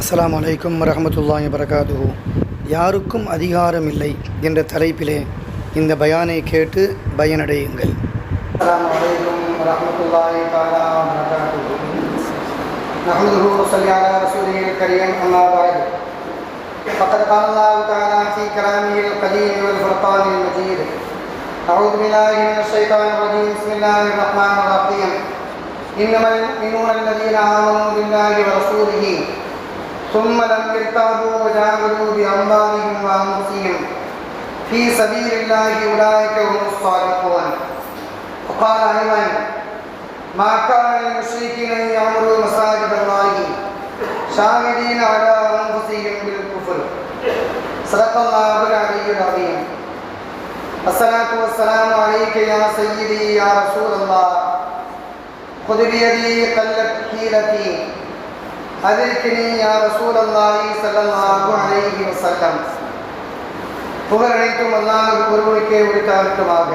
அஸ்ஸலாமு அலைக்கும் வரஹமத்துல்லாஹி வரகாதுஹு யாருக்கும் அதிகாரம் இல்லை என்ற தலைப்பிலே இந்த பயானை கேட்டு பயனடையுங்கள் அஸ்ஸலாமு அலைக்கும் வரஹமத்துல்லாஹி தஆலா வரகாதுஹு نحمده ونصلي على رسوله الكريم أما بعد فقد قال الله تعالى في كلامه القديم والفرقان المجيد أعوذ بالله من الشيطان الرجيم بسم الله الرحمن الرحيم إنما المؤمنون الذين آمنوا بالله ورسوله ثم لم يرتابوا وجاهدوا بأموالهم وأنفسهم في سبيل الله أولئك هم الصادقون وقال أيضا ما كان للمشركين أن يعمروا مساجد الله شاهدين على أنفسهم بالكفر صدق الله العلي العظيم الصلاة والسلام عليك يا سيدي يا رسول الله خذ بيدي قلت حيلتي அதிர்கினி யா யார் அல்லாஹி சல்லாஹு அலைஹி வசல்லம் புகழ் அனைத்தும் அல்லாஹ் ஒருவனுக்கே உரித்தாகட்டுமாக.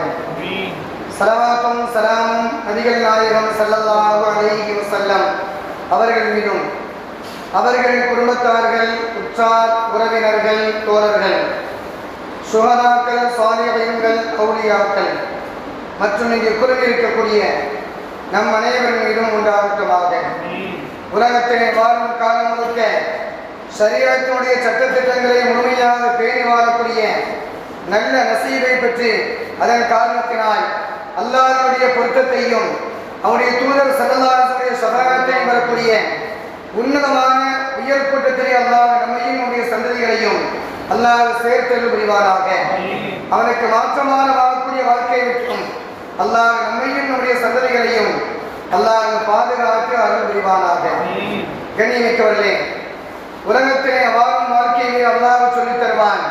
சலவாத்தும் சலாமும் நபிகள் நாயகம் சல்லல்லாஹு அலைஹி வசல்லம் அவர்கள் மீதும் அவர்கள் குடும்பத்தார்கள் உற்றார் உறவினர்கள் தோழர்கள் சுகதாக்கள் சாலியகங்கள் கௌலியாக்கள் மற்றும் இங்கே குழுவில் இருக்கக்கூடிய நம் அனைவரின் மீதும் உண்டாகட்டுமாக. உலகத்திலே வாழும் காலம் முழுக்க சரீரத்தினுடைய சட்டத்திட்டங்களை முழுமையாக பேணி வாழக்கூடிய நல்ல நசீவை பெற்று அதன் காரணத்தினால் அல்லாருடைய பொருத்தத்தையும் அவருடைய தூதர் சல்லல்லாஹுடைய சபாகத்தையும் வரக்கூடிய உன்னதமான உயர் கூட்டத்திலே அல்லாத நம்மையும் நம்முடைய சந்ததிகளையும் அல்லாஹ் சேர்த்தல் புரிவாராக. அவனுக்கு மாற்றமான வாழக்கூடிய வாழ்க்கை விட்டும் அல்லாஹ் நம்மையும் நம்முடைய சந்ததிகளையும் அல்லாஹ் பாதுகாத்து அருள் புரிவானாக. கண்ணியமிக்கவர்களே உலகத்திலே வாழும் வாழ்க்கையை அல்லாஹ் சொல்லித் தருவான்.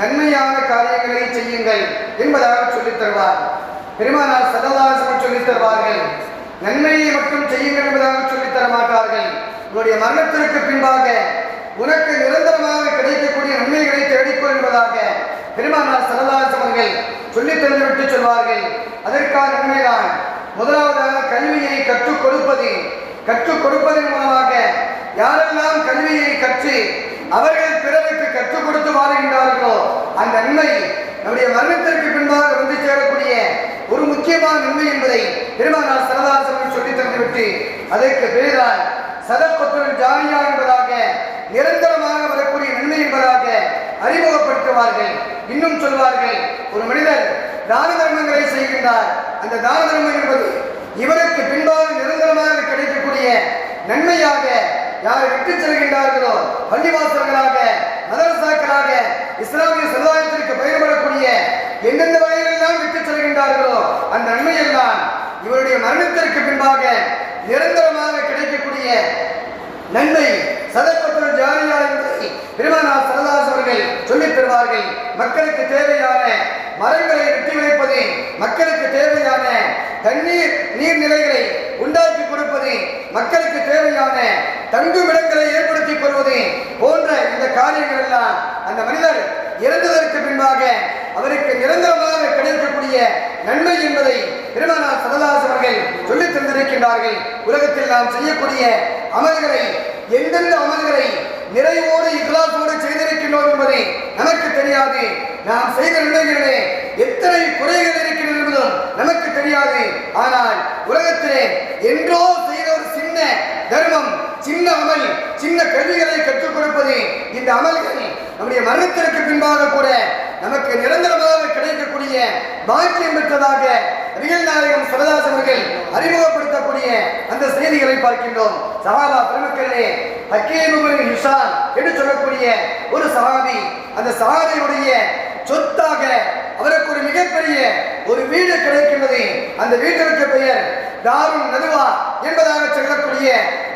நன்மையான காரியங்களை செய்யுங்கள் என்பதாக சொல்லித் தருவார். பெருமானார் சதவாசம் சொல்லித் தருவார்கள் நன்மையை மட்டும் செய்யுங்கள் என்பதாக சொல்லித் தர மாட்டார்கள் உங்களுடைய மரணத்திற்கு பின்பாக உனக்கு நிரந்தரமாக கிடைக்கக்கூடிய நன்மைகளை தேடிக்கொள் என்பதாக பெருமானார் சரதாசம் அவர்கள் சொல்லித் தந்துவிட்டு சொல்வார்கள். அதற்கான நன்மைதான் முதலாவதாக கல்வியை கற்றுக் கொடுப்பது கற்றுக் கொடுப்பதன் மூலமாக யாரெல்லாம் கல்வியை கற்று அவர்கள் பிறருக்கு கற்றுக் கொடுத்து வாழ்கின்றார்களோ அந்த நன்மை நம்முடைய மரணத்திற்கு பின்பாக வந்து சேரக்கூடிய ஒரு முக்கியமான நன்மை என்பதை பெருமானார் சரதாசனம் சொல்லி தந்துவிட்டு அதற்கு பேர்தான் சதப்பத்துடன் ஜாலியா என்பதாக நிரந்தரமாக வரக்கூடிய நன்மை என்பதாக அறிமுகப்படுத்துவார்கள். இன்னும் சொல்வார்கள் ஒரு மனிதர் தான தர்மங்களை செய்கின்றார். அந்த தான தர்மம் என்பது இவருக்கு பின்பாக நிரந்தரமாக கிடைக்கக்கூடிய நன்மையாக யார் விட்டு செல்கின்றார்களோ பள்ளிவாசல்களாக மதரசாக்களாக இஸ்லாமிய சமுதாயத்திற்கு பயன்படக்கூடிய எந்தெந்த வகையிலெல்லாம் விட்டு செல்கின்றார்களோ அந்த நன்மையெல்லாம் இவருடைய மரணத்திற்கு பின்பாக நிரந்தரமாக கிடைக்கக்கூடிய நன்மை சதப்பத்திர ஜாரியா என்பதை பெருமானார் சரதாஸ் அவர்கள் சொல்லித் தருவார்கள் மக்களுக்கு தேவையான மரங்களை வெட்டி வைப்பது மக்களுக்கு தேவையான தண்ணீர் நீர்நிலைகளை உண்டாக்கி கொடுப்பது மக்களுக்கு தேவையான தங்குமிடங்களை ஏற்படுத்தி கொள்வது போன்ற இந்த காரியங்கள் எல்லாம் அந்த மனிதர் இறந்ததற்கு பின்பாக அவருக்கு நிரந்தரமாக கிடைக்கக்கூடிய நன்மை என்பதை பெருமானார் சரதாஸ் அவர்கள் சொல்லித் தந்திருக்கின்றார்கள். உலகத்தில் நாம் செய்யக்கூடிய அமல்களை எந்தெந்த அமல்களை நிறைவோடு இகலாசோடு செய்திருக்கின்றோம் என்பதை நமக்கு தெரியாது. நாம் செய்த நிலைகளிலே எத்தனை குறைகள் இருக்கிறது என்பதும் நமக்கு தெரியாது. ஆனால் உலகத்திலே என்றோ செய்த ஒரு சின்ன தர்மம் சின்ன அமல் சின்ன கல்விகளை கற்றுக் கொடுப்பது இந்த அமல்கள் நம்முடைய மரணத்திற்கு பின்பாக கூட நமக்கு நிரந்தரமாக கிடைக்கக்கூடிய பாக்கியம் பெற்றதாக ரியல் நாயகம் சிவதாஸ் அவர்கள் அறிமுகப்படுத்தக்கூடிய அந்த செய்திகளை பார்க்கின்றோம். சஹாபா பெருமக்களே ஹக்கீமுபின் ஹிஷான் என்று சொல்லக்கூடிய ஒரு சஹாபி அந்த சஹாபியுடைய சொத்தாக அவருக்கு ஒரு மிகப்பெரிய ஒரு வீடு கிடைக்கின்றது. அந்த வீட்டிற்கு பெயர் தாரும் நதுவா என்பதாக சொல்லக்கூடிய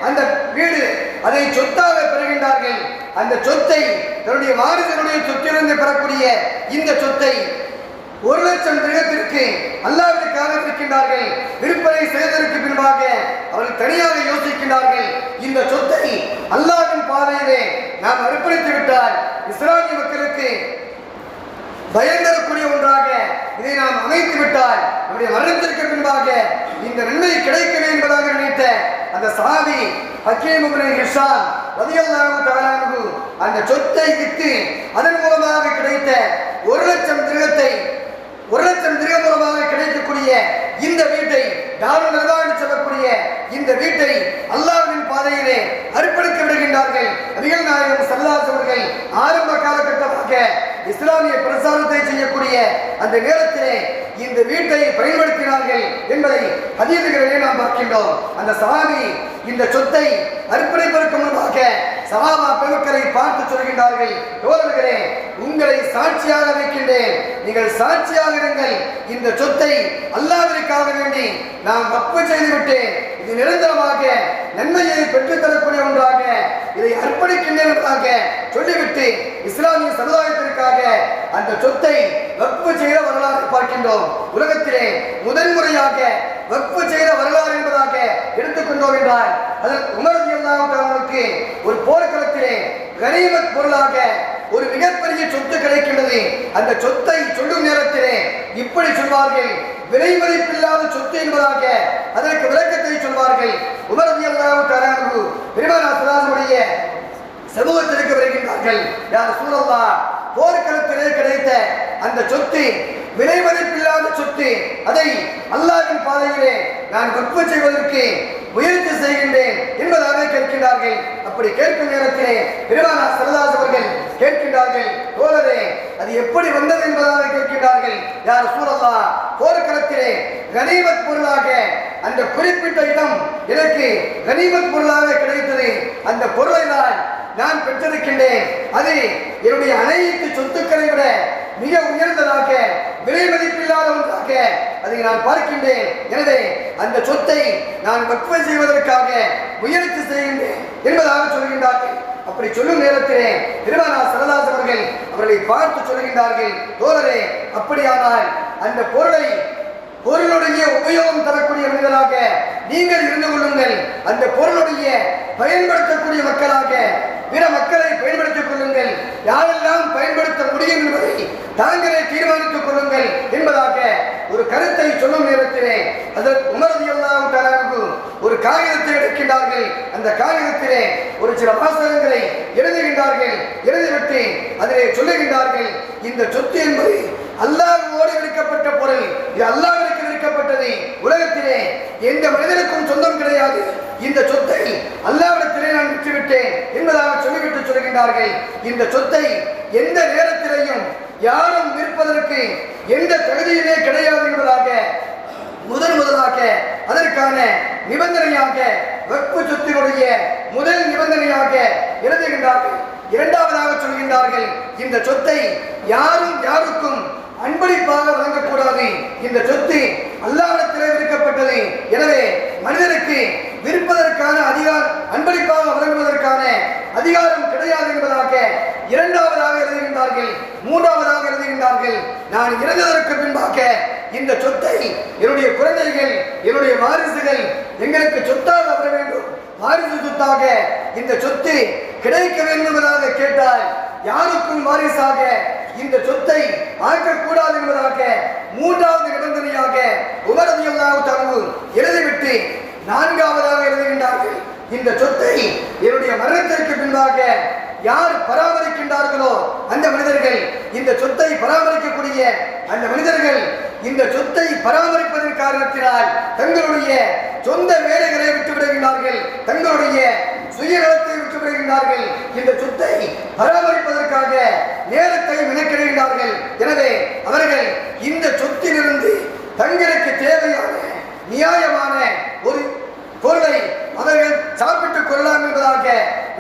அந்த வீடு அதை சொத்தாக பெறுகின்றார்கள். அந்த சொத்தை தன்னுடைய வாரிசனுடைய சொத்திலிருந்து பெறக்கூடிய இந்த சொத்தை ஒரு லட்சம் திரகத்திற்கு அல்லாஹ் இருக்கின்றார்கள் விற்பனை செய்ததற்கு பின்பாக அவர்கள் தனியாக யோசிக்கின்றார்கள். இந்த சொத்தை அல்லாவின் பாதையிலே நாம் அர்ப்பணித்து விட்டால் இஸ்லாமிய மக்களுக்கு பயந்தரக்கூடிய ஒன்றாக இதை நாம் அமைத்து விட்டால் நம்முடைய மரணத்திற்கு பின்பாக இந்த நன்மை கிடைக்கவே என்பதாக நினைத்த அந்த சாவி ஹக்கீம் இப்னு ரதியல்லாஹு தஆலாஹு அந்த சொத்தை விற்று அதன் மூலமாக கிடைத்த ஒரு லட்சம் திருகத்தை ஒரு லட்சம் திருகம் மூலமாக கிடைக்கக்கூடிய இந்த வீட்டை தாருல் என்று சொல்லக்கூடிய இந்த வீட்டை அல்லாஹ்வின் பாதையிலே அர்ப்பணிக்க விடுகின்றார்கள். நபிகள் நாயகம் சல்லாஸ் அவர்கள் ஆரம்ப காலகட்டமாக இஸ்லாமிய பிரசாரத்தை செய்யக்கூடிய அந்த நேரத்திலே இந்த வீட்டை பயன்படுத்தினார்கள் என்பதை ஹதீதுகளிலே நாம் பார்க்கின்றோம். அந்த சாமி இந்த சொத்தை அர்ப்பணிப்பதற்கு முன்பாக சகாபா பெருக்களை பார்த்து சொல்கின்றார்கள். தோழர்களே உங்களை சாட்சியாக வைக்கின்றேன். நீங்கள் சாட்சியாக இருங்கள். இந்த சொத்தை அல்லாவிற்காக வேண்டி நான் வப்பு செய்துவிட்டேன். இது நிரந்தரமாக நன்மையை பெற்றுத்தரக்கூடிய ஒன்றாக இதை அர்ப்பணிக்கின்றேன் என்பதாக சொல்லிவிட்டு இஸ்லாமிய சமுதாயத்திற்காக அந்த சொத்தை வக்பு செய்த வரலாறு பார்க்கின்றோம். உலகத்திலே முதன்முறையாக வக்பு செய்த வரலாறு என்பதாக எடுத்துக்கொண்டோம் என்றால் அதற்கு உமர் அல்லாவுக்கு ஒரு போர்க்களத்திலே கனிமத் பொருளாக ஒரு மிகப்பெரிய சொத்து கிடைக்கின்றது. அந்த சொத்தை சொல்லும் நேரத்திலே இப்படி சொல்வார்கள் விலை மதிப்பில்லாத சொத்து என்பதாக அதற்கு விளக்கத்தை சொல்வார்கள். உமரது அல்லாவு பெருமானா சதாசனுடைய சமூகத்திற்கு வருகின்றார்கள். யார் சூழல்லா போர்க்களத்திலே கிடைத்த அந்த சொத்து விலை மதிப்பில்லாத சொத்து அதை அல்லாவின் பாதையிலே நான் வக்ஃபு செய்வதற்கு முயற்சி செய்கின்றேன் என்பதாக கேட்கின்றார்கள். அப்படி கேட்கும் நேரத்திலே பெருமானா சரதாஸ் அவர்கள் கேட்கின்றார்கள் தோழரே அது எப்படி வந்தது என்பதாக கேட்கின்றார்கள். யார் சூழல்லா போர்க்களத்திலே கனிமத் பொருளாக அந்த குறிப்பிட்ட இடம் எனக்கு கனிமத் பொருளாக கிடைத்தது. அந்த பொருளை நான் நான் பெற்றிருக்கின்றேன். அது என்னுடைய அனைத்து சொத்துக்களை விட மிக உயர்ந்ததாக விலை மதிப்பில்லாத ஒன்றாக அதை நான் பார்க்கின்றேன். எனவே அந்த சொத்தை நான் வக்ஃபை செய்வதற்காக முயற்சி செய்கின்றேன் என்பதாக சொல்கின்றார்கள். அப்படி சொல்லும் நேரத்திலே திருமணா சரதாஸ் அவர்கள் அவர்களை பார்த்து சொல்கின்றார்கள் தோழரே அப்படியானால் அந்த பொருளை பொருளுடைய உபயோகம் தரக்கூடிய மனிதராக நீங்கள் இருந்து கொள்ளுங்கள். அந்த பொருளுடைய பயன்படுத்தக்கூடிய மக்களாக பிற மக்களை பயன்படுத்திக் கொள்ளுங்கள். யாரெல்லாம் பயன்படுத்த முடியும் என்பதை தாங்களே தீர்மானித்துக் கொள்ளுங்கள் என்பதாக ஒரு கருத்தை சொல்லும் நேரத்திலே அதற்கு உமரது எல்லாம் ஒரு காகிதத்தை எடுக்கின்றார்கள். அந்த காகிதத்திலே ஒரு சில வாசகங்களை எழுதுகின்றார்கள். எழுதிவிட்டு அதிலே சொல்லுகின்றார்கள் இந்த சொத்து என்பது அல்லாஹ்வோடு எடுக்கப்பட்ட பொருள். இது அல்லாவிற்கு எடுக்கப்பட்டது உலகத்திலே எந்த மனிதனுக்கும் சொந்தம் கிடையாது. இந்த சொத்தை அல்லாவிடத்திலே நான் விட்டுவிட்டேன் என்பதாக சொல்லிவிட்டு சொல்கின்றார்கள் இந்த சொத்தை எந்த நேரத்திலையும் யாரும் விற்பதற்கு எந்த தகுதியுமே கிடையாது என்பதாக முதன் முதலாக அதற்கான நிபந்தனையாக வெப்பு சொத்தினுடைய முதல் நிபந்தனையாக எழுதுகின்றார்கள். இரண்டாவதாக சொல்கின்றார்கள் இந்த சொத்தை யாரும் யாருக்கும் அன்பளிப்பாக வழங்கக்கூடாது. இந்த சொத்து அல்லாவிடத்தில் விற்கப்பட்டது எனவே மனிதனுக்கு விற்பதற்கான அதிகாரம் அன்பளிப்பாக வழங்குவதற்கான அதிகாரம் கிடையாது என்பதாக இரண்டாவதாக எழுதுகின்றார்கள். மூன்றாவதாக எழுதுகின்றார்கள். நான் இறந்ததற்கு பின்பாக இந்த சொத்தை என்னுடைய குழந்தைகள் என்னுடைய வாரிசுகள் எங்களுக்கு சொத்தாக வர வேண்டும். வாரிசு சொத்தாக இந்த சொத்து கிடைக்க வேண்டும் என்பதாக கேட்டால் யாருக்கும் வாரிசாக இந்த சொத்தை ஆக்கக்கூடாது என்பதாக மூன்றாவது நிபந்தனையாக உமரது தரவு எழுதிவிட்டு நான்காவதாக எழுதுகின்றார்கள். இந்த சொத்தை என்னுடைய மரணத்திற்கு பின்பாக யார் பராமரிக்கின்றார்களோ அந்த மனிதர்கள் இந்த சொத்தை பராமரிக்கக்கூடிய அந்த மனிதர்கள் இந்த சொத்தை பராமரிப்பதன் காரணத்தினால் தங்களுடைய சொந்த வேலைகளை விட்டுவிடுகின்றார்கள். தங்களுடைய சுயநலத்தை விட்டுவிடுகின்றார்கள். இந்த சொத்தை பராமரிப்பதற்காக நேரத்தை மெனக்கிடுகின்றார்கள். எனவே அவர்கள் இந்த சொத்திலிருந்து தங்களுக்கு தேவையான நியாயமான ஒரு பொருளை அவர்கள் சாப்பிட்டுக் கொள்ளலாம் என்பதாக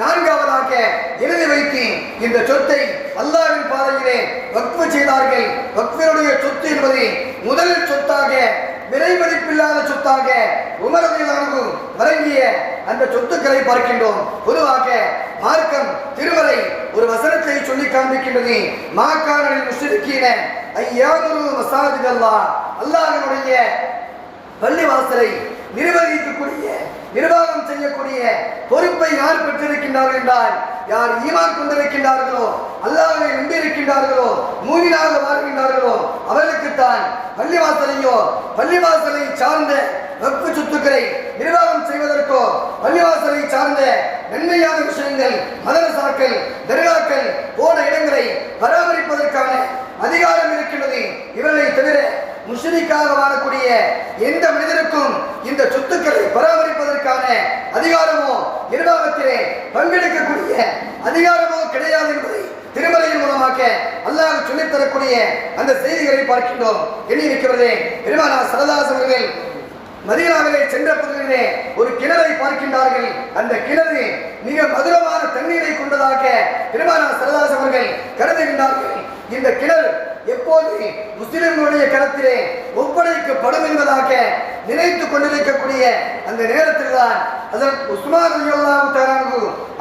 நான்காவதாக எழுதி வைத்து இந்த சொத்தை அல்லாவின் பாதையிலே வக்ஃபு செய்தார்கள். வக்ஃபினுடைய சொத்து என்பது முதல் சொத்தாக விலை மதிப்பில்லாத சொத்தாக உமரதிலானது வழங்கிய அந்த சொத்துக்களை பார்க்கின்றோம். பொதுவாக மார்க்கம் திருமலை ஒரு வசனத்தை சொல்லி காண்பிக்கின்றது. மாக்காரனின் முஸ்லிக்கீன ஐயாவது மசாஜித் அல்லாஹனுடைய பள்ளிவாசலை நிர்வகிக்கக்கூடிய நிர்வாகம் செய்யக்கூடிய பொறுப்பை யார் பெற்றிருக்கின்றார்கள் என்றால் யார் ஈமான் கொண்டிருக்கின்றார்களோ அல்லாஹ்வை நம்பியிருக்கின்றார்களோ மூவினாக வாழ்கின்றார்களோ அவர்களுக்குத்தான் பள்ளிவாசலையோ பள்ளிவாசலை சார்ந்த வெப்பு சொத்துக்களை நிர்வாகம் செய்வதற்கோ பள்ளிவாசலை சார்ந்த நன்மையான விஷயங்கள் மதரசாக்கள் தர்காக்கள் போன இடங்களை பராமரிப்பதற்கான அதிகாரம் இருக்கின்றது இவர்களை தவிர முஸ்லிக்காக வாழக்கூடிய எந்த மனிதனுக்கும் இந்த சொத்துக்களை பராமரிப்பதற்கான அதிகாரமோ நிர்வாகத்திலே பங்கெடுக்கக்கூடிய அதிகாரமோ கிடையாது என்பதை திருமலையின் மூலமாக அல்லாஹ் சொல்லித் தரக்கூடிய அந்த பார்க்கின்றோம் எண்ணி இருக்கிறதே பெருமானா சரதாசவர்கள் அவர்கள் மதீனாவிலே சென்ற பகுதியிலே ஒரு கிணறை பார்க்கின்றார்கள். அந்த கிணறு மிக மதுரமான தண்ணீரை கொண்டதாக பெருமானா சரதாஸ் அவர்கள் கருதுகின்றார்கள். இந்த கிணறு எப்போது முஸ்லிம்களுடைய கரத்திலே ஒப்படைக்கப்படும் என்பதாக நினைத்து கொண்டிருக்கக்கூடிய அந்த நேரத்தில் தான் அதற்கு உஸ்மான்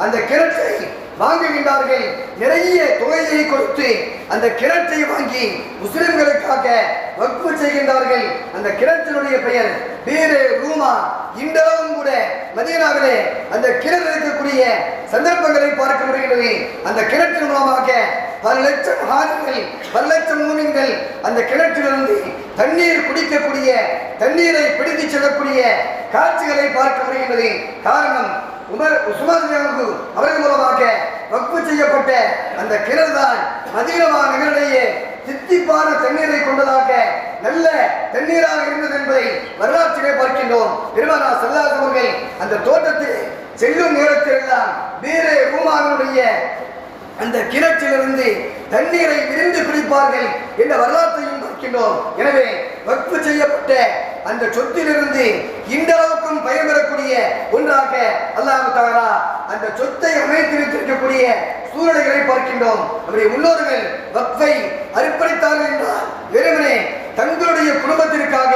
அந்த கிணற்றை வாங்குகின்றார்கள். நிறைய தொகையை கொடுத்து அந்த கிணற்றை வாங்கி முஸ்லிம்களுக்காக வக்ஃபு செய்கின்றார்கள். அந்த கிணற்றினுடைய பெயர் பேரு ரூமா. இன்றளவும் கூட மதியனாவிலே அந்த கிணறு இருக்கக்கூடிய சந்தர்ப்பங்களை பார்க்க முடிகிறது அந்த கிணற்றின் மூலமாக பல லட்சம் ஹாஜிகள் பல லட்சம் மூமின்கள் அந்த கிணற்றிலிருந்து தண்ணீர் குடிக்கக்கூடிய தண்ணீரை பிடித்து செல்லக்கூடிய காட்சிகளை பார்க்க முடிகிறது காரணம் உமர் உஸ்மான் அவர்கள் மூலமாக வக்பு செய்யப்பட்ட அந்த கிணறு தான் மதீனமா நகரிலேயே சித்திப்பான தண்ணீரை கொண்டதாக நல்ல தண்ணீராக இருந்தது என்பதை வரலாற்றிலே பார்க்கின்றோம். பெருமானா செல்லாத அவர்கள் அந்த தோட்டத்தில் செல்லும் நேரத்தில் வீரே ரூமானுடைய அந்த கிணற்றிலிருந்து தண்ணீரை விரிந்து குடிப்பார்கள் என்ற வரலாற்றையும் பார்க்கின்றோம். எனவே வக்பு செய்யப்பட்ட அந்த சொத்திலிருந்து இன்றளவுக்கும் பயன்பெறக்கூடிய ஒன்றாக அல்லாஹ் தாரா அந்த சொத்தை அமைத்து வைத்திருக்கக்கூடிய சூழ்நிலைகளை பார்க்கின்றோம். நம்முடைய முன்னோர்கள் வக்ஃபை அர்ப்பணித்தார்கள் என்றால் வெறுமனே தங்களுடைய குடும்பத்திற்காக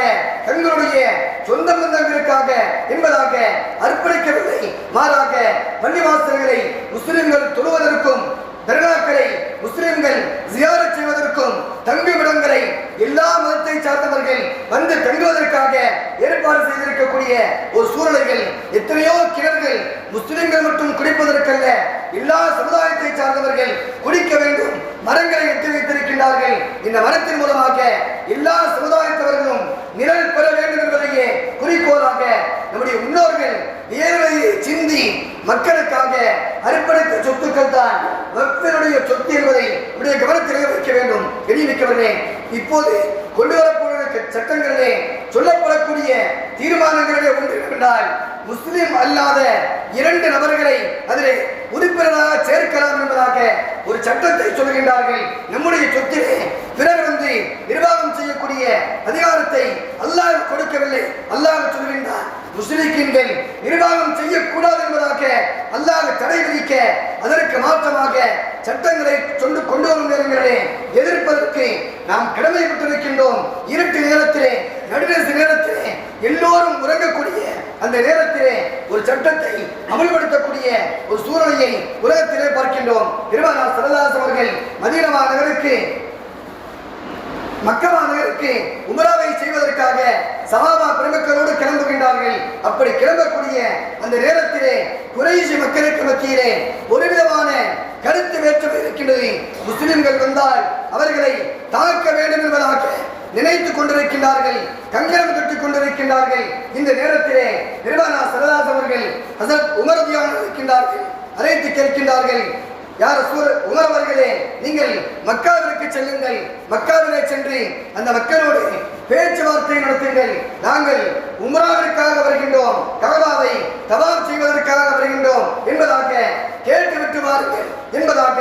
தங்களுடைய சொந்த பந்தங்களுக்காக என்பதாக அர்ப்பணிக்கவில்லை. மாறாக பள்ளிவாசல்களை முஸ்லிம்கள் தொழுவதற்கும் தர்காக்களை முஸ்லிம்கள் ஜியாரத் செய்வதற்கும் தங்குமிடங்களை எல்லா மதத்தை சார்ந்தவர்கள் வந்து தங்குவதற்காக ஏற்பாடு செய்திருக்கக்கூடிய ஒரு சூழ்நிலைகள் எத்தனையோ கிணறுகள் முஸ்லிம்கள் மட்டும் குடிப்பதற்கல்ல எல்லா சமுதாயத்தை சார்ந்தவர்கள் குடிக்க வேண்டும் மரங்களை எட்டி வைத்திருக்கின்றார்கள் இந்த மரத்தின் மூலமாக எல்லா சமுதாயத்தவர்களும் நிழல் பெற வேண்டும் என்பதையே குறிக்கோளாக நம்முடைய முன்னோர்கள் வியர்வையை சிந்தி மக்களுக்காக அர்ப்பணித்த சொத்துக்கள் தான் வக்ஃபினுடைய சொத்து என்பதை நம்முடைய கவனத்திலே வைக்க வேண்டும் எண்ணி இப்போது கொண்டு வரப்போகிற சட்டங்களிலே சொல்லப்படக்கூடிய தீர்மானங்களிலே ஒன்று என்றால் முஸ்லிம் அல்லாத இரண்டு நபர்களை அதிலே உறுப்பினராக சேர்க்கலாம் என்பதாக ஒரு சட்டத்தை சொல்கின்றார்கள். நம்முடைய சொத்திலே பிறர் வந்து நிர்வாகம் செய்யக்கூடிய அதிகாரத்தை அல்லாஹ் கொடுக்கவில்லை. அல்லாஹ் சொல்கின்றார் முஸ்லிக்கின்கள் நிர்வாகம் செய்யக்கூடாது என்பதாக அல்லாஹ் தடை விதிக்க அதற்கு மாற்றமாக சட்டங்களை சொல்லு கொண்டு வரும் நேரங்களிலே எதிர்ப்பதற்கு நாம் கடமைப்பட்டிருக்கின்றோம். இருட்டு நேரத்திலே நடுநேச நேரத்திலே எல்லோரும் உறங்கக்கூடிய அந்த நேரத்திலே ஒரு சட்டத்தை அமல்படுத்தக்கூடிய ஒரு சூழ்நிலையை உலகத்திலே பார்க்கின்றோம். திருமணா சரதாஸ் அவர்கள் மதீனமா நகருக்கு மக்கமா நகருக்கு உமராவை செய்வதற்காக சவாபா பெருமக்களோடு கிளம்புகின்றார்கள் அப்படி கிளம்பக்கூடிய அந்த நேரத்திலே குறைசி மக்களுக்கு மத்தியிலே ஒரு விதமான கருத்து வேற்றுமை இருக்கின்றது. முஸ்லிம்கள் வந்தால் அவர்களை தாக்க வேண்டும் என்பதாக நினைத்துக் கொண்டிருக்கின்றார்கள் கங்கணம் கட்டிக் கொண்டிருக்கின்றார்கள். இந்த நேரத்திலே நிர்வாணா சரதாஸ் அவர்கள் ஹசரத் உமரதியான இருக்கின்றார்கள் அழைத்து கேட்கின்றார்கள் யார் சூர உமர் அவர்களே நீங்கள் மக்காவிற்கு செல்லுங்கள். மக்காவிலே சென்று அந்த மக்களோடு பேச்சுவார்த்தை நடத்துங்கள். நாங்கள் உம்ராவிற்காக வருகின்றோம். கபதாவை தவாப் செய்வதற்காக வருகின்றோம் என்பதாக கேட்டுவிட்டு வாருங்கள் என்பதாக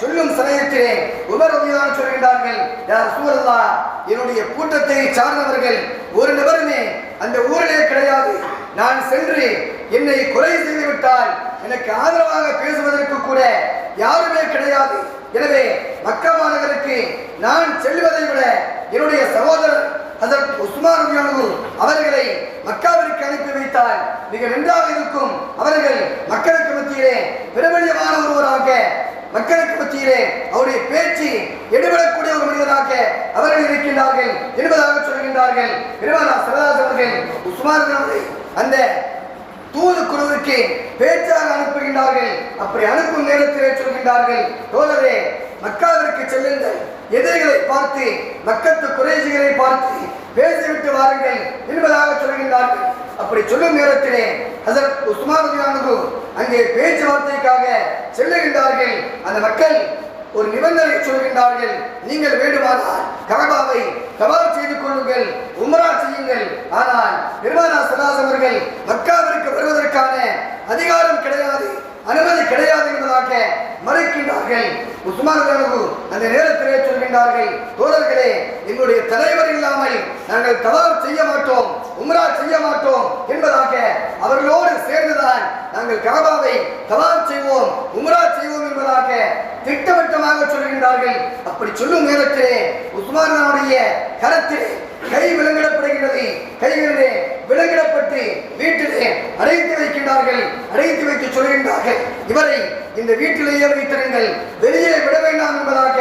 சொல்லும் சமயத்திலே உமர் சொல்கின்றார்கள். யார் சூழல்லா என்னுடைய கூட்டத்தை சார்ந்தவர்கள் ஒரு நபருமே அந்த ஊரிலே கிடையாது நான் சென்று என்னை கொலை செய்து விட்டால் எனக்கு ஆதரவாக பேசுவதற்கு கூட யாருமே கிடையாது எனவே மக்கா மாநகருக்கு நான் செல்வதை விட என்னுடைய சகோதரர் அதற்கு உஸ்மான் ரலியல்லாஹு அவர்களை மக்காவிற்கு அனுப்பி வைத்தால் மிக நன்றாக இருக்கும் அவர்கள் மக்களுக்கு மத்தியிலே பிரபலியமான ஒருவராக மக்களுக்கு மத்தியிலே அவருடைய பேச்சு எடுபடக்கூடிய ஒரு மனிதராக அவர்கள் இருக்கின்றார்கள் என்பதாக சொல்கின்றார்கள். பெருமானா சிவதாஸ் அவர்கள் உஸ்மான் அந்த தூது குழுவிற்கு பேச்சாக அனுப்புகின்றார்கள். அப்படி அனுப்பும் நேரத்திலே சொல்கின்றார்கள் தோழரே மக்காவிற்கு செல்லுங்கள். எதிரிகளை பார்த்து மக்கத்து குறைசிகளை பார்த்து பேசிவிட்டு வாருங்கள் என்பதாக சொல்கின்றார்கள். அப்படி சொல்லும் நேரத்திலே ஹசரத் உஸ்மான் அங்கே பேச்சுவார்த்தைக்காக செல்லுகின்றார்கள். அந்த மக்கள் ஒரு நிபந்தனை சொல்கின்றார்கள். நீங்கள் வேண்டுமானால் கபபாவை கபால் செய்து கொள்ளுங்கள் உமரா செய்யுங்கள். ஆனால் நிர்மலா சலாஸ் அவர்கள் மக்காவிற்கு வருவதற்கான அதிகாரம் கிடையாது அனுமதி கிடையாது என்பதாக மறுக்கின்றார்கள். உஸ்மான் ரகு அந்த நேரத்திலே சொல்கின்றார்கள் தோழர்களே எங்களுடைய தலைவர் இல்லாமல் நாங்கள் தவாப் செய்ய மாட்டோம் உம்ரா செய்ய மாட்டோம் என்பதாக அவர்களோடு சேர்ந்துதான் நாங்கள் கபாவை தவாப் செய்வோம் உம்ரா செய்வோம் என்பதாக திட்டவட்டமாக சொல்கின்றார்கள். அப்படி சொல்லும் நேரத்திலே உஸ்மானுடைய கரத்திலே கை விலங்கிடப்படுகின்றது. கைகளிலே விலங்கிடப்பட்டு வீட்டிலே அடைத்து வைக்கின்றார்கள். அடைத்து வைத்து சொல்கின்றார்கள். இவரை இந்த வீட்டிலேயே வைத்திருங்கள். வெளியே விட வேண்டாம் என்பதாக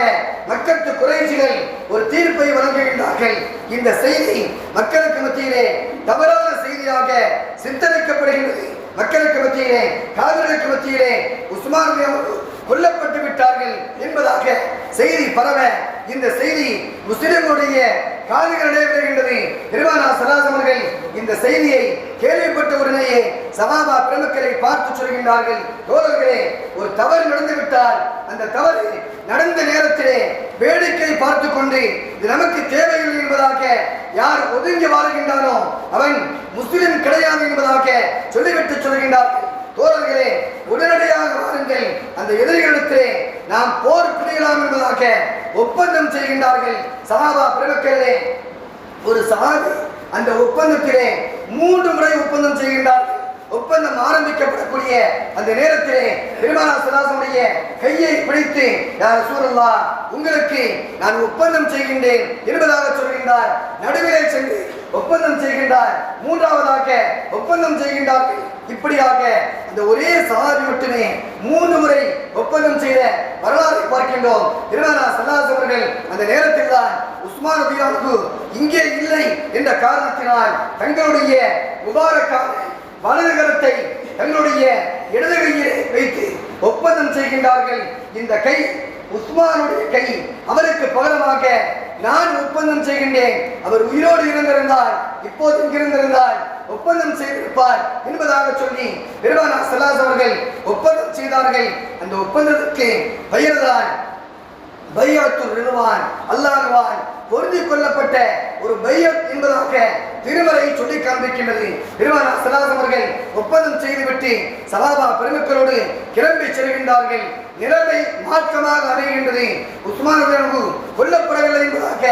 மக்களுக்கு குறைச்சிகள் ஒரு தீர்ப்பை வழங்குகின்றார்கள். இந்த செய்தி மக்களுக்கு மத்தியிலே தவறான செய்தியாக சித்தரிக்கப்படுகின்றது. மக்களுக்கு மத்தியிலே காதலுக்கு மத்தியிலே உஸ்மான் கொல்லப்பட்டு விட்டார்கள் என்பதாக செய்தி பரவ இந்த செய்தி முஸ்லிம்களுடைய காதுகளிலே விழுகின்றது நிர்வாணா சலாஸ் அவர்கள் இந்த செய்தியை கேள்விப்பட்ட உடனேயே சபாபா பிரமுக்கரை பார்த்து சொல்கின்றார்கள் தோழர்களே ஒரு தவறு நடந்து விட்டால் அந்த தவறு நடந்த நேரத்திலே வேடிக்கை பார்த்து கொண்டு இது நமக்கு தேவையில்லை என்பதாக யார் ஒதுங்கி வாழ்கின்றானோ அவன் முஸ்லிம் கிடையாது என்பதாக சொல்லிவிட்டு சொல்கின்றார்கள். தோழர்களே உடனடியாக வாருங்கள். அந்த எதிரிகளிடத்திலே நாம் போர் பிடிக்கலாம் என்பதாக ஒப்பந்தம் செய்கின்றார்கள். சகாபா பிரமுக்கர்களே ஒரு சகாபி அந்த ஒப்பந்தத்திலே மூன்று முறை ஒப்பந்தம் செய்கின்றார்கள் ஒப்பந்தம் ஆரம்பிக்கப்படக்கூடிய அந்த நேரத்திலே பெருமானா சதாசனுடைய கையை பிடித்து யார் சூரல்லா உங்களுக்கு நான் ஒப்பந்தம் செய்கின்றேன் என்பதாக சொல்கின்றார். நடுவிலே சென்று ஒப்பந்தம் செய்கின்றார். மூன்றாவதாக ஒப்பந்தம் செய்கின்றார்கள் இப்படியாக இந்த ஒரே சஹாபி மட்டுமே மூன்று முறை ஒப்பந்தம் செய்த வரலாறு பார்க்கின்றோம். திருநானா சல்லாஸ் அவர்கள் அந்த நேரத்தில் தான் உஸ்மான் ரபியாவுக்கு இங்கே இல்லை என்ற காரணத்தினால் தங்களுடைய முபாரக்கான வலது கரத்தை தங்களுடைய இடது கையிலே வைத்து ஒப்பந்தம் செய்கின்றார்கள். இந்த கை உஸ்மானுடைய கை. அவருக்கு பகரமாக நான் ஒப்பந்தம் செய்கின்றேன். அவர் உயிரோடு இருந்திருந்தால் இப்போது இங்கிருந்திருந்தால் ஒப்பந்தம் செய்திருப்பார் என்பதாக சொல்லி பெருமானா சலாஸ் அவர்கள் ஒப்பந்தம் செய்தார்கள். அந்த ஒப்பந்தத்துக்கு பெயர்தான் பையத்து ரிதுவான் அல்லாஹ்வான் பொருந்தி கொள்ளப்பட்ட ஒரு பையத் என்பதாக திருமலை சொல்லி காண்பிக்கின்றது. பெருமானா சலாஸ் அவர்கள் ஒப்பந்தம் செய்துவிட்டு சலாபா பெருமக்களோடு கிளம்பி செல்கின்றார்கள். நிலைமை மாற்றமாக அமைகின்றது உஸ்மான் கொல்லப்படவில்லை என்பதாக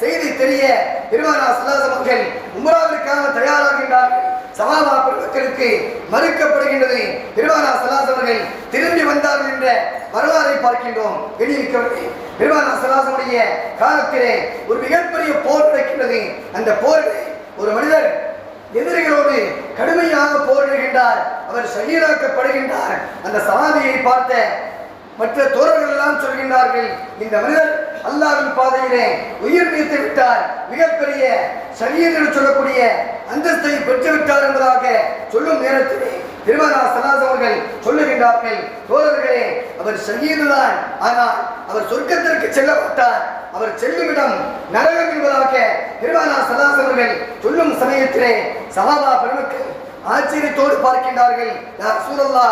செய்தி தெரிய பெருமானா சலாஸ் அவர்கள் உம்ராவிற்காக தயாராகின்றார்கள். சமாபா பெருமக்களுக்கு மறுக்கப்படுகின்றது. பெருமானா சலாசவர்கள் திரும்பி வந்தார்கள் என்ற வரலாறை பார்க்கின்றோம். வெளியிருக்கவில்லை பெருமானா சலாசனுடைய காலத்திலே ஒரு மிகப்பெரிய போர் நடக்கின்றது. அந்த போரிலே ஒரு மனிதர் எதிரிகளோடு கடுமையாக போரிடுகின்றார். அவர் சகிராக்கப்படுகின்றார் அந்த சமாதியை பார்த்த மற்ற தோழர்கள் எல்லாம் சொல்கின்றார்கள் இந்த மனிதர் அல்லாவின் பாதையிலே உயிர் நீத்து விட்டார் மிகப்பெரிய சரியீர் சொல்லக்கூடிய அந்தஸ்தை பெற்று விட்டார் என்பதாக சொல்லும் நேரத்திலே திருமணா சலாஸ் அவர்கள் சொல்லுகின்றார்கள் தோழர்களே அவர் சங்கீதுதான் ஆனால் அவர் சொர்க்கத்திற்கு செல்லப்பட்டார் அவர் செல்லுமிடம் நரகம் என்பதாக திருமணா சலாஸ் அவர்கள் சொல்லும் சமயத்திலே சகாபா பெருமக்கள் ஆச்சரியத்தோடு பார்க்கின்றார்கள். யார் சூழல்லா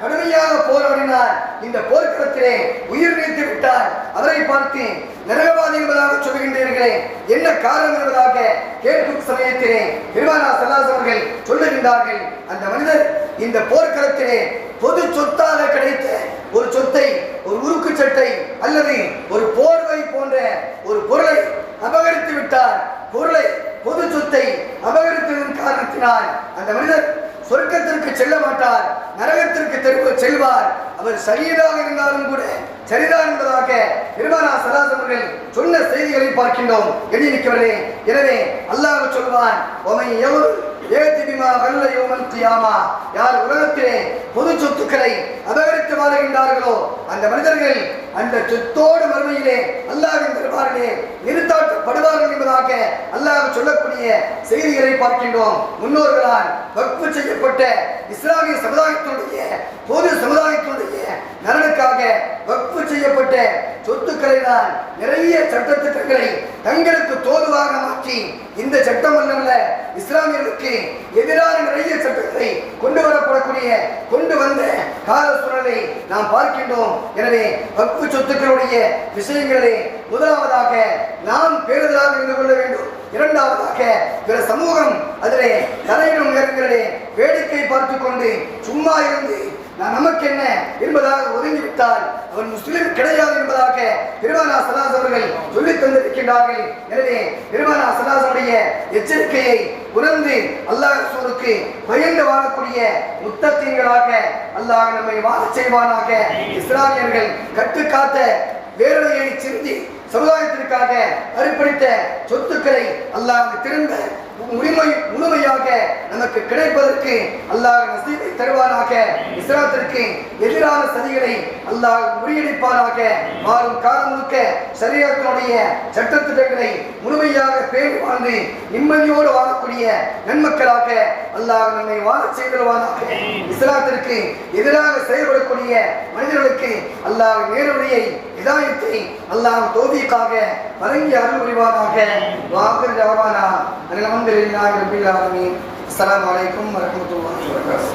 கடுமையாக போராடினார். இந்த போர்க்களத்திலே உயிர் நீத்து விட்டார். அவரை பார்த்து நரகவாதி என்பதாக சொல்கின்றீர்களே என்ன காரணம் என்பதாக கேட்கும் சமயத்திலே பெருமானா சல்லாஸ் அவர்கள் சொல்லுகின்றார்கள். அந்த மனிதர் இந்த போர்க்களத்திலே பொது சொத்தாக கிடைத்த ஒரு சொத்தை ஒரு உருக்கு சட்டை அல்லது ஒரு போர்வை போன்ற ஒரு பொருளை அபகரித்து விட்டார். பொருளை பொது சொத்தை அபகரித்ததன் காரணத்தினால் அந்த மனிதர் சொர்க்கத்திற்கு செல்ல மாட்டார் நரகத்திற்கு தெருவு செல்வார். அவர் சரியதாக இருந்தாலும் கூட சரிதான் என்பதாக பெருமானா சதாசவர்கள் சொன்ன செய்திகளை பார்க்கின்றோம். எழுதி நிற்கவில்லை எனவே அல்லாஹ் சொல்வான் உமை எவ்வளவு ஏதிபிமா வல்ல யோமன் தியாமா யார் உலகத்திலே பொது சொத்துக்களை அபகரித்து வாழ்கின்றார்களோ அந்த மனிதர்கள் அந்த சொத்தோடு வறுமையிலே அல்லாவின் தர்பாரிலே நிறுத்தாட்டப்படுவார்கள் என்பதாக அல்லாஹ் சொல்லக்கூடிய செய்திகளை பார்க்கின்றோம். முன்னோர்களால் வக்ஃபு செய்யப்பட்ட இஸ்லாமிய சமுதாயத்தினுடைய பொது சமுதாயத்தினுடைய நலனுக்காக வக்ஃபு செய்யப்பட்ட சொத்துக்களை தான் நிறைய சட்டத்திட்டங்களை தங்களுக்கு தோதுவாக மாற்றி இந்த சட்டம் அல்ல இஸ்லாமியர்களுக்கு எதிரான நிறைய சட்டங்களை கொண்டு வரப்படக்கூடிய கொண்டு வந்த கால சூழலை நாம் பார்க்கின்றோம். எனவே வக்ஃபு சொத்துக்களுடைய விஷயங்களை முதலாவதாக நாம் பேருதலாக இருந்து கொள்ள வேண்டும். இரண்டாவதாக பிற சமூகம் அதிலே தலையிடும் நேரங்களிலே வேடிக்கை பார்த்து கொண்டு சும்மா இருந்து நான் நமக்கு என்ன என்பதாக ஒதுங்கிவிட்டால் அவன் முஸ்லிம் கிடையாது என்பதாக பெருமானா சலாஸ் அவர்கள் சொல்லித் தந்திருக்கின்றார்கள். எனவே பெருமானா சலாசனுடைய எச்சரிக்கையை உணர்ந்து அல்லாஹ் ரசூலுக்கு பயந்து வாழக்கூடிய முத்தத்தீங்களாக அல்லாஹ் நம்மை வாழ செய்வானாக. இஸ்லாமியர்கள் கட்டுக்காத்த வேரலையை சிந்தி சமுதாயத்திற்காக அர்ப்பணித்த சொத்துக்களை அல்லாஹ் திரும்ப உரிமை முழுமையாக நமக்கு கிடைப்பதற்கு அல்லாஹ் நசீபை தருவானாக. இஸ்லாத்திற்கு எதிரான சதிகளை அல்லாஹ் முறியடிப்பானாக. மாறும் காலம் முழுக்க சரியத்தினுடைய சட்டத்திட்டங்களை முழுமையாக பேணி வாழ்ந்து நிம்மதியோடு வாழக்கூடிய நன்மக்களாக அல்லாஹ் நம்மை வாழ செய்திருவானாக இஸ்லாத்திற்கு எதிராக செயல்படக்கூடிய மனிதர்களுக்கு அல்லாஹ் நேரடியை இதாயத்தை அல்லாஹ் தோதிக்காக வழங்கி அருள் புரிவானாக. வாக்கு ஜவானா அல்ஹம்துலில்லாஹி ரப்பில் ஆலமீன். அஸ்ஸலாமு அலைக்கும் வரஹ்மத்துல்லாஹி வபரகாத்துஹு.